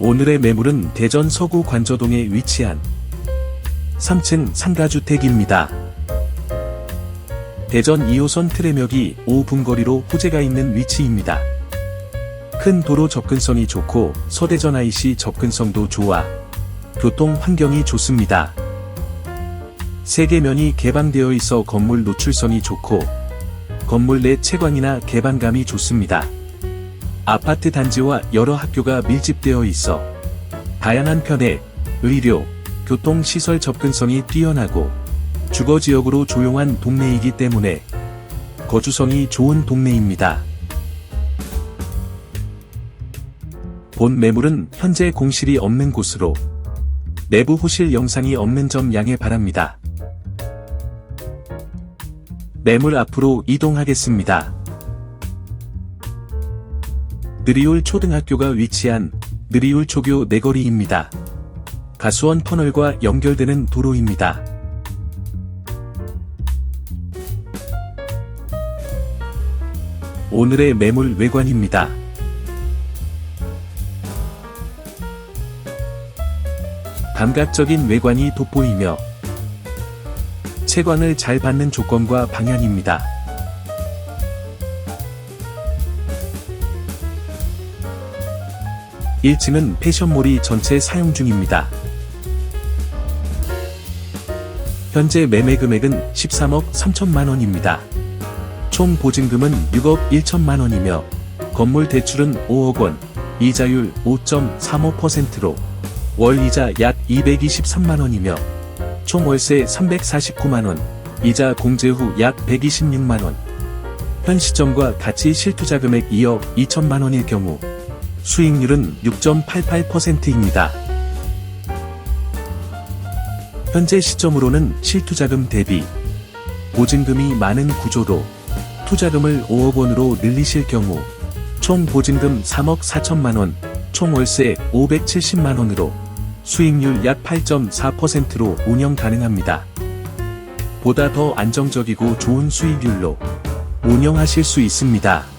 오늘의 매물은 대전 서구 관저동에 위치한 3층 상가주택입니다. 대전 2호선 트램역이 5분 거리로 호재가 있는 위치입니다. 큰 도로 접근성이 좋고 서대전 IC 접근성도 좋아 교통 환경이 좋습니다. 세개면이 개방되어 있어 건물 노출성이 좋고 건물 내 채광이나 개방감이 좋습니다. 아파트 단지와 여러 학교가 밀집되어 있어 다양한 편의 의료, 교통 시설 접근성이 뛰어나고 주거 지역으로 조용한 동네이기 때문에 거주성이 좋은 동네입니다. 본 매물은 현재 공실이 없는 곳으로 내부 호실 영상이 없는 점 양해 바랍니다. 매물 앞으로 이동하겠습니다. 느리울 초등학교가 위치한 느리울 초교 내거리입니다. 가수원 터널과 연결되는 도로입니다. 오늘의 매물 외관입니다. 감각적인 외관이 돋보이며 채광을 잘 받는 조건과 방향입니다. 일층은 패션몰이 전체 사용 중입니다. 현재 매매 금액은 13억 3천만 원입니다. 총 보증금은 6억 1천만 원이며 건물 대출은 5억 원, 이자율 5.35%로 월 이자 약 223만 원이며 총 월세 349만 원, 이자 공제 후 약 126만 원. 현 시점과 가치 실투자 금액 2억 2천만 원일 경우 수익률은 6.88%입니다. 현재 시점으로는 실투자금 대비 보증금이 많은 구조로 투자금을 5억 원으로 늘리실 경우 총 보증금 3억 4천만 원, 총 월세 570만 원으로 수익률 약 8.4%로 운영 가능합니다. 보다 더 안정적이고 좋은 수익률로 운영하실 수 있습니다.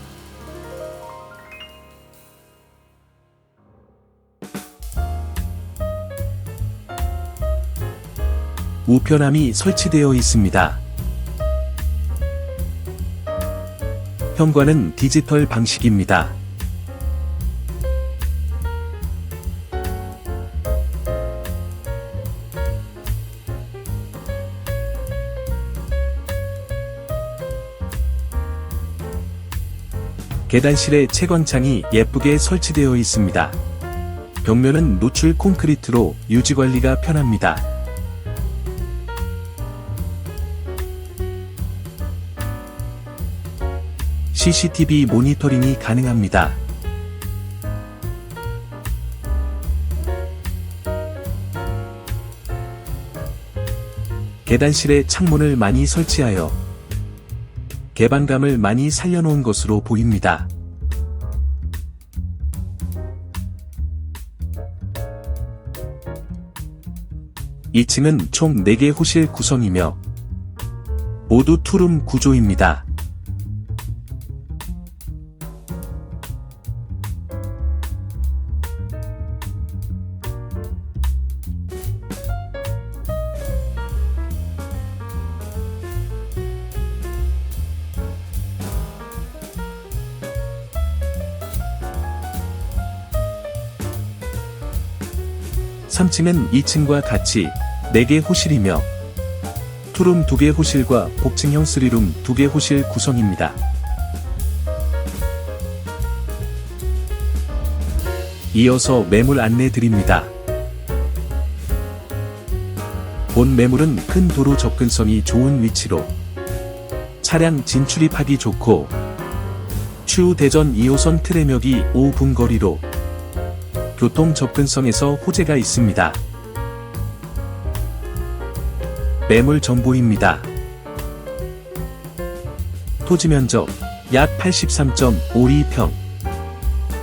우편함이 설치되어 있습니다. 현관은 디지털 방식입니다. 계단실에 채광창이 예쁘게 설치되어 있습니다. 벽면은 노출 콘크리트로 유지관리가 편합니다. CCTV 모니터링이 가능합니다. 계단실에 창문을 많이 설치하여 개방감을 많이 살려놓은 것으로 보입니다. 이층은총 4개 호실 구성이며 모두 투룸 구조입니다. 삼층은 2층과 같이 4개 호실이며 투룸 2개 호실과 복층형 3룸 2개 호실 구성입니다. 이어서 매물 안내 드립니다. 본 매물은 큰 도로 접근성이 좋은 위치로 차량 진출입하기 좋고 추후 대전 2호선 트램역이 5분 거리로 교통 접근성에서 호재가 있습니다. 매물 정보입니다. 토지 면적 약 83.52평,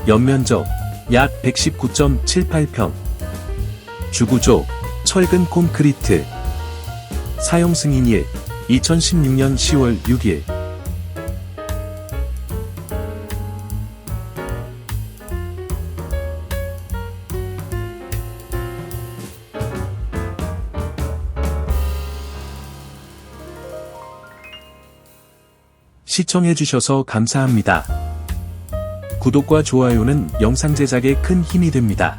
연면적 약 119.78평, 주구조 철근 콘크리트, 사용 승인 일 2016년 10월 6일 시청해주셔서 감사합니다. 구독과 좋아요는 영상 제작에 큰 힘이 됩니다.